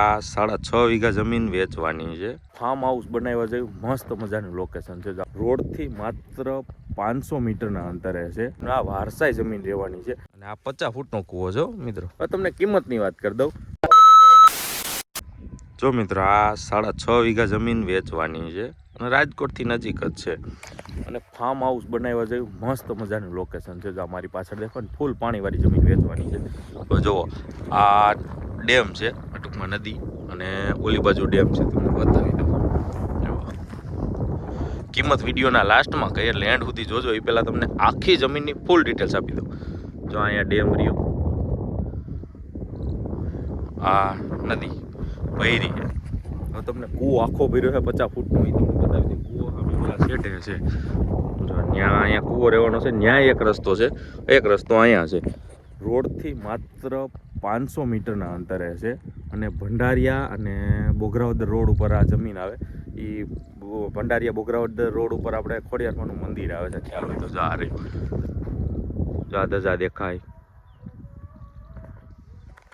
આ સાડા છ વીઘા જમીન વેચવાની છે. ફાર્મ હાઉસ બનાવવા જેવું મસ્ત મજાનું લોકેશન છે. રોડથી માત્ર પાંચસો મીટરના અંતરે છે. આ વારસાઈ જમીન રહેવાની છે. અને આ પચાસ ફૂટનો કૂવો છે છો મિત્રો. હવે તમને કિંમતની વાત કરી દઉં. જો મિત્રો, આ સાડા છ વીઘા જમીન વેચવાની છે અને રાજકોટથી નજીક જ છે. અને ફાર્મ હાઉસ બનાવવા જેવું મસ્ત મજાનું લોકેશન છે. જો અમારી પાછળ દેખો ને ફૂલ પાણીવાળી જમીન વેચવાની છે. તો જુઓ, આ ડેમ છે, ટૂંકમાં નદી અને ઓલી બાજુ ડેમ છે, તમને બતાવી દઉં. કિંમત વિડીયોના લાસ્ટમાં કહીએ લેન્ડ સુધી જોજો. એ પહેલાં તમને આખી જમીનની ફૂલ ડિટેલ્સ આપી દઉં. જો અહીંયા ડેમ રહ્યો. આ નદી. ભૈરી છે. હવે તમને કૂવો આખો ભર્યો છે પચાસ ફૂટનો, એ તમને બતાવી દઉં. કૂવો સામે બધા સેટે છે. ત્યાં અહીંયા કૂવો રહેવાનો છે ન્યાય એક રસ્તો છે. એક રસ્તો અહીંયા છે. રોડથી માત્ર પાંચસો મીટરના અંતરે છે અને ભંડારિયા અને બોગરાવદર રોડ ઉપર આ જમીન આવે. એ ભંડારિયા બોગરાવદર રોડ ઉપર આપણે ખોડિયારમાંનું મંદિર આવે છે. ખ્યાલ હોય તો જા રહ્યું જા દજા દેખાય.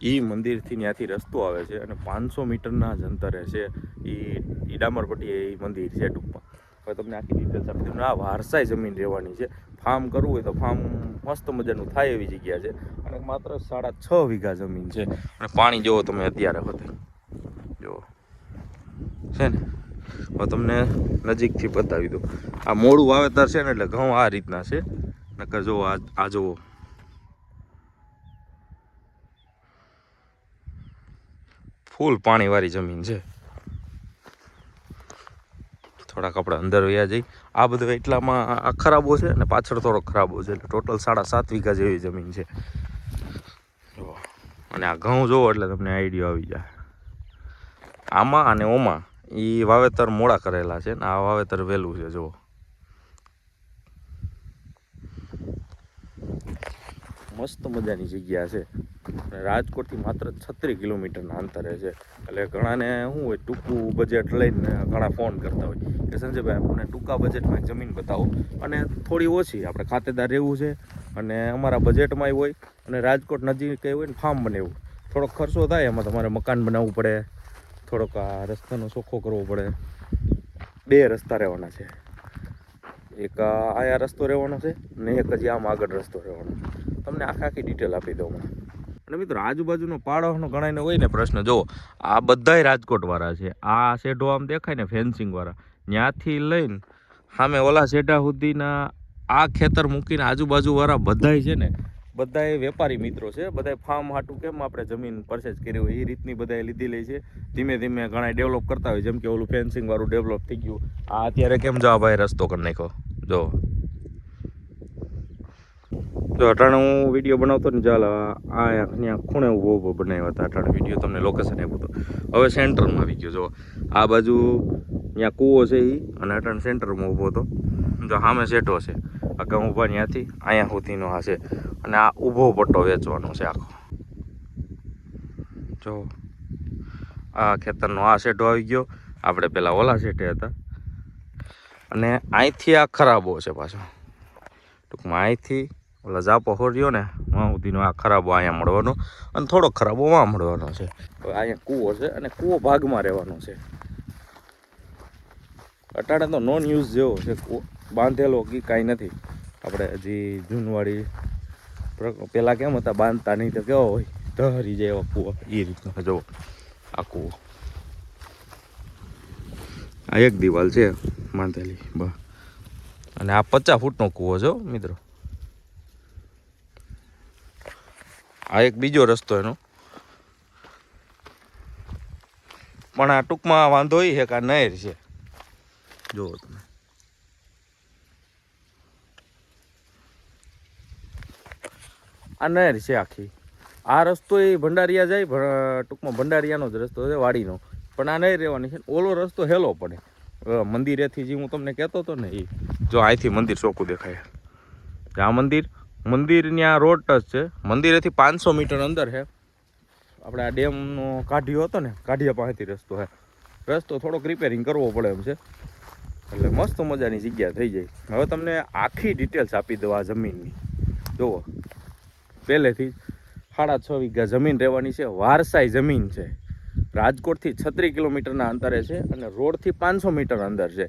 એ મંદિરથી ત્યાંથી રસ્તો આવે છે અને પાંચસો મીટરના જ અંતરે છે એ ડામરપટ્ટી એ મંદિર છે ટૂંકમાં. હવે તમને આખી ડિટેલ્સ આપી. દઉં આ વારસાઈ જમીન રહેવાની છે. ફાર્મ કરવું હોય તો ફાર્મ મસ્ત મજાનું થાય એવી જગ્યા છે. અને માત્ર સાડા છ વીઘા જમીન છે. અને પાણી જોવો તમે અત્યારે હોતે. જુઓ છે ને? હવે તમને નજીકથી બતાવી દઉં. આ મોડું વાવેતર છે ને એટલે ઘઉં આ રીતના છે. નકર જુઓ આ આ જુઓ ફૂલ પાણીવાળી જમીન છે. થોડાક આપણે અંદર વ્યા જઈ. આ બધું એટલામાં આ ખરાબો છે અને પાછળ થોડો ખરાબો છે. એટલે ટોટલ સાડા સાત વીઘા જેવી જમીન છે. અને આ ઘઉં જોવો એટલે તમને આઈડિયા આવી જાય. આમાં અને ઓમાં એ વાવેતર મોડા કરેલા છે ને આ વાવેતર વહેલું છે, જુઓ. મસ્ત મજાની જગ્યા છે. અને રાજકોટથી માત્ર છત્રીસ કિલોમીટરના અંતરે છે. એટલે ઘણાને શું હોય, ટૂંકું બજેટ લઈને ઘણા ફોન કરતા હોય. કે સંજયભાઈ, આપણને ટૂંકા બજેટમાં જમીન બતાવો. અને થોડી ઓછી, આપણે ખાતેદાર રહેવું છે. અને અમારા બજેટમાં હોય, અને રાજકોટ નજીક હોય ને ફાર્મ બનેવું થોડોક ખર્ચો થાય, એમાં તમારે મકાન બનાવવું પડે. થોડોક આ રસ્તાનો ચોખ્ખો કરવો પડે. બે રસ્તા રહેવાના છે. એક આયા રસ્તો રહેવાનો છે, ને એક હજી આમ આગળ રસ્તો રહેવાનો તમને આખા આખી ડિટેલ આપી દઉં અને મિત્રો, આજુબાજુનો પાડોનો ગણાઈને હોય ને પ્રશ્ન જો આ બધાય રાજકોટવાળા છે. આ શેઢો આમ દેખાય ને ફેન્સિંગવાળા. ત્યાંથી લઈને સામે ઓલા શેઢા સુધીના આ ખેતર મૂકીને આજુબાજુવાળા બધાય છે ને, બધાય વેપારી મિત્રો છે. બધાય ફાર્મ હાટું કેમ આપણે જમીન પરચેજ કરી હોય, એ રીતની બધાએ લીધેલી છે. ધીમે ધીમે ઘણા ડેવલપ કરતા હોય, જેમ કે ઓલું ફેન્સિંગવાળું ડેવલપ થઈ ગયું. આ અત્યારે કેમ જો ભાઈ રસ્તો કરી નાખ્યો? જો જો અટાણે હું વીડિયો બનાવતો ને ચાલ, આ અહીંયા ખૂણે ઊભો ઊભો બનાવ્યો હતા અટાણે વીડિયો, તમને લોકેશન આપ્યું હતું હવે સેન્ટરમાં આવી ગયો, જો. આ બાજુ ત્યાં કૂવો છે એ અને અટાણે સેન્ટરમાં ઊભો હતો. જો સામે સેટો છે. અગાઉ ઊભા ત્યાંથી, અહીંયા સુધીનો આ છે. અને આ ઊભો પટ્ટો વેચવાનો છે આખો. જો, આ ખેતરનો આ સેટો આવી ગયો. આપણે પેલા ઓલા સેટે હતા. અને અહીંથી આ ખરાબો છે પાછો. ટૂંકમાં અહીંથી ઓલા જાપો હોર્યો ને વાં સુધીનો આ ખરાબો અહીંયા મળવાનો અને થોડો ખરાબો વાં મળવાનો છે. અહીંયા કૂવો છે અને કૂવો ભાગમાં રહેવાનો છે. અટાણે તો નોન યુઝ જેવો છે, કૂવો બાંધેલો કે કાંઈ નથી. આપણે હજી જૂનવાળી પહેલાં કેમ હતા, બાંધતા નહીં તો કેવો હોય? ધરી જાય એવો કૂવો, એ રીતનો જુઓ, આ કૂવો. આ એક દિવાલ છે બાંધેલી અને આ પચાસ ફૂટનો કૂવો છે મિત્રો. આ એક બીજો રસ્તો એનો. પણ આ ટૂંકમાં વાંધો એ છે કે આ નહેર છે. જુઓ તમે. આ નહેર છે આખી. આ રસ્તો એ ભંડારિયા જાય ટૂંકમાં ભંડારિયાનો જ રસ્તો છે, વાડીનો. પણ આ નહીં રહેવાની છે ઓલો રસ્તો હેલો પડે. મંદિરેથી જે હું તમને કહેતો હતો ને એ જો અહીંથી મંદિર ચોખ્ખું દેખાય. આ મંદિર મંદિર આ રોડ ટચ છે. મંદિરેથી પાંચસો મીટર અંદર છે. આપણે આ ડેમનો કાઢ્યો હતો ને, કાઢિયા પાસેથી રસ્તો છે. રસ્તો થોડોક રિપેરિંગ કરવો પડે એમ છે. એટલે મસ્ત મજાની જગ્યા થઈ જાય. હવે તમને આખી ડિટેલ્સ આપી દઉં આ જમીનની. જુઓ. પહેલેથી સાડા છ વીઘા જમીન રહેવાની છે. વારસાઈ જમીન છે. રાજકોટથી છત્રીસ કિલોમીટરના અંતરે છે અને રોડથી પાંચસો મીટર અંદર છે.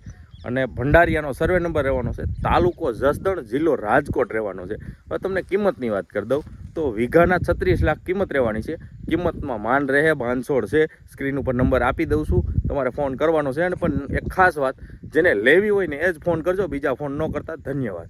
અને ભંડારિયાનો સર્વે નંબર રહેવાનો છે, તાલુકો જસદણ જિલ્લો રાજકોટ રહેવાનો છે. હવે તમને કિંમતની વાત કરી દઉં, તો વીઘાના છત્રીસ લાખ કિંમત રહેવાની છે. કિંમતમાં માન રહે, બાંધછોડ છે. સ્ક્રીન ઉપર નંબર આપી દઉં છું, તમારે ફોન કરવાનો છે. અને પણ એક ખાસ વાત, જેને લેવી હોય ને એ જ ફોન કરજો, બીજા ફોન ન કરતા, ધન્યવાદ.